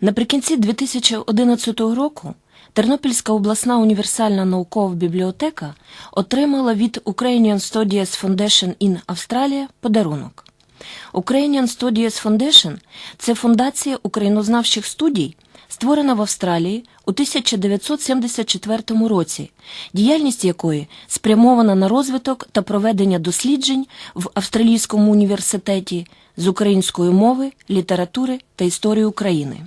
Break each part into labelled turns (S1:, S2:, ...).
S1: Наприкінці 2011 року Тернопільська обласна універсальна наукова бібліотека отримала від Ukrainian Studies Foundation in Australia подарунок. Ukrainian Studies Foundation – це фундація українознавчих студій, створена в Австралії у 1974 році, діяльність якої спрямована на розвиток та проведення досліджень в Австралійському університеті з української мови, літератури та історії України.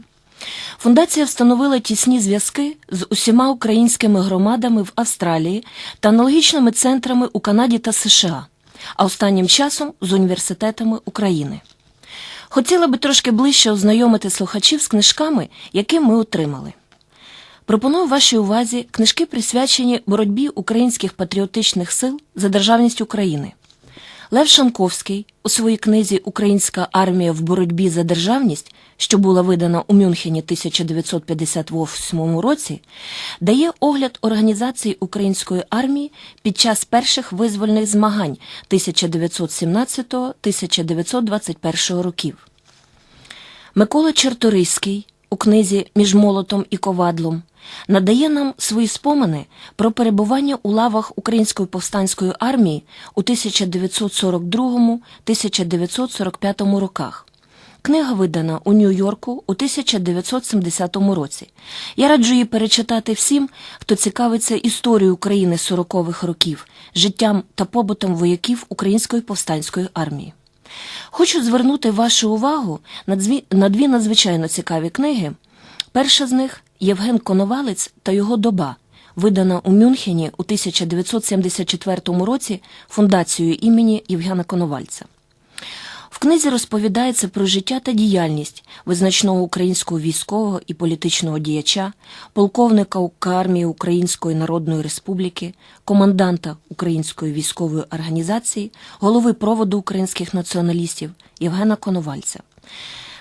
S1: Фундація встановила тісні зв'язки з усіма українськими громадами в Австралії та аналогічними центрами у Канаді та США, а останнім часом з університетами України. Хотіла би трошки ближче ознайомити слухачів з книжками, які ми отримали. Пропоную вашій увазі книжки, присвячені боротьбі українських патріотичних сил за державність України. Лев Шанковський у своїй книзі Українська армія в боротьбі за державність, що була видана у Мюнхені 1958 році, дає огляд організації української армії під час перших визвольних змагань 1917-1921 років. Микола Черториський у книзі Між молотом і ковадлом надає нам свої спомини про перебування у лавах Української повстанської армії у 1942-1945 роках. Книга видана у Нью-Йорку у 1970 році. Я раджу її перечитати всім, хто цікавиться історією України 40-х років, життям та побутом вояків Української повстанської армії. Хочу звернути вашу увагу на дві, на дві надзвичайно цікаві книги. Перша з них Євген Коновалець та його доба, видана у Мюнхені у 1974 році фундацією імені Євгена Коновальця. В книзі розповідається про життя та діяльність визначного українського військового і політичного діяча, полковника УК армії Української Народної Республіки, команданта Української військової організації, голови проводу українських націоналістів Євгена Коновальця.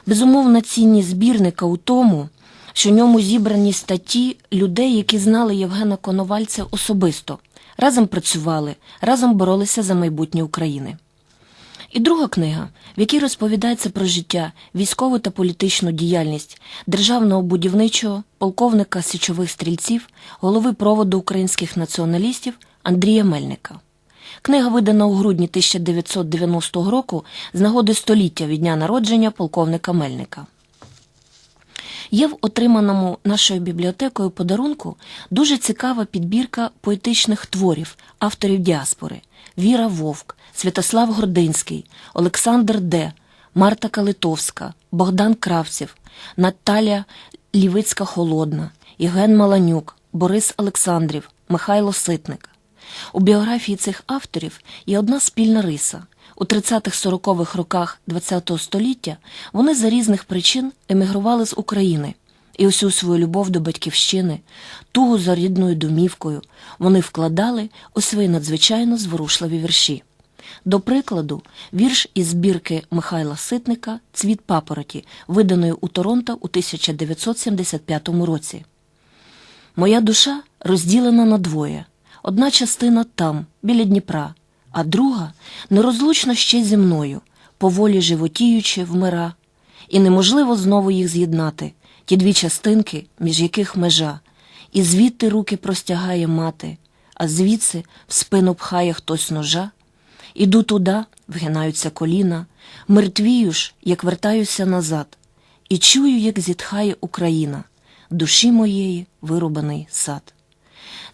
S1: Безумовна цінність збірника у тому, що в ньому зібрані статті людей, які знали Євгена Коновальця особисто, разом працювали, разом боролися за майбутнє України. І друга книга, в якій розповідається про життя, військову та політичну діяльність державного будівничого, полковника січових стрільців, голови проводу українських націоналістів Андрія Мельника. Книга видана у грудні 1990 року з нагоди століття від дня народження полковника Мельника. Є в отриманому нашою бібліотекою подарунку дуже цікава підбірка поетичних творів авторів діаспори Віра Вовк, Святослав Гординський, Олександр Д., Марта Калитовська, Богдан Кравців, Наталя Лівицька Холодна, Євген Маланюк, Борис Олександрів, Михайло Ситник. У біографії цих авторів є одна спільна риса. У 30-40-х роках ХХ століття вони за різних причин емігрували з України, і усю свою любов до батьківщини, тугу за рідною домівкою вони вкладали у свої надзвичайно зворушливі вірші. До прикладу, вірш із збірки Михайла Ситника Цвіт папороті, виданої у Торонто у 1975 році. Моя душа розділена на двоє. Одна частина там, біля Дніпра, а друга нерозлучно ще зі мною, поволі животіючи вмира, і неможливо знову їх з'єднати, ті дві частинки, між яких межа, і звідти руки простягає мати, а звідси в спину пхає хтось ножа. Іду туди, вгинаються коліна, мертвію ж, як вертаюся назад, і чую, як зітхає Україна, душі моєї вирубаний сад.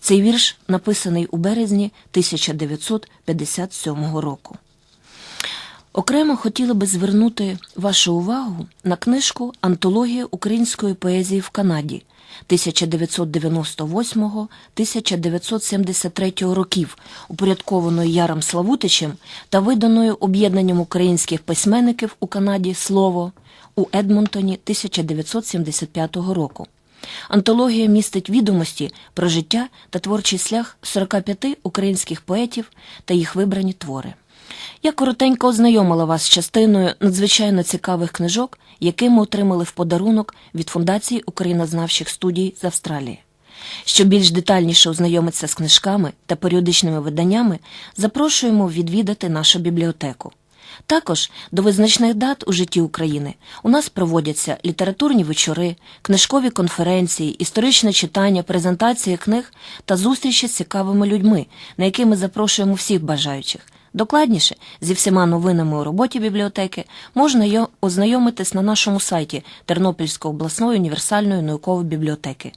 S1: Цей вірш написаний у березні 1957 року. Окремо хотіла би звернути вашу увагу на книжку Антологія української поезії в Канаді 1998-1973 років, упорядкованою Яром Славутичем та виданою об'єднанням українських письменників у Канаді Слово у Едмонтоні 1975 року. Антологія містить відомості про життя та творчий шлях 45 українських поетів та їх вибрані твори. Я коротенько ознайомила вас з частиною надзвичайно цікавих книжок, які ми отримали в подарунок від Фундації Українознавчих студій з Австралії. Щоб більш детальніше ознайомитися з книжками та періодичними виданнями, запрошуємо відвідати нашу бібліотеку. Також до визначних дат у житті України у нас проводяться літературні вечори, книжкові конференції, історичне читання, презентації книг та зустрічі з цікавими людьми, на які ми запрошуємо всіх бажаючих. Докладніше зі всіма новинами у роботі бібліотеки можна ознайомитись на нашому сайті Тернопільської обласної універсальної наукової бібліотеки.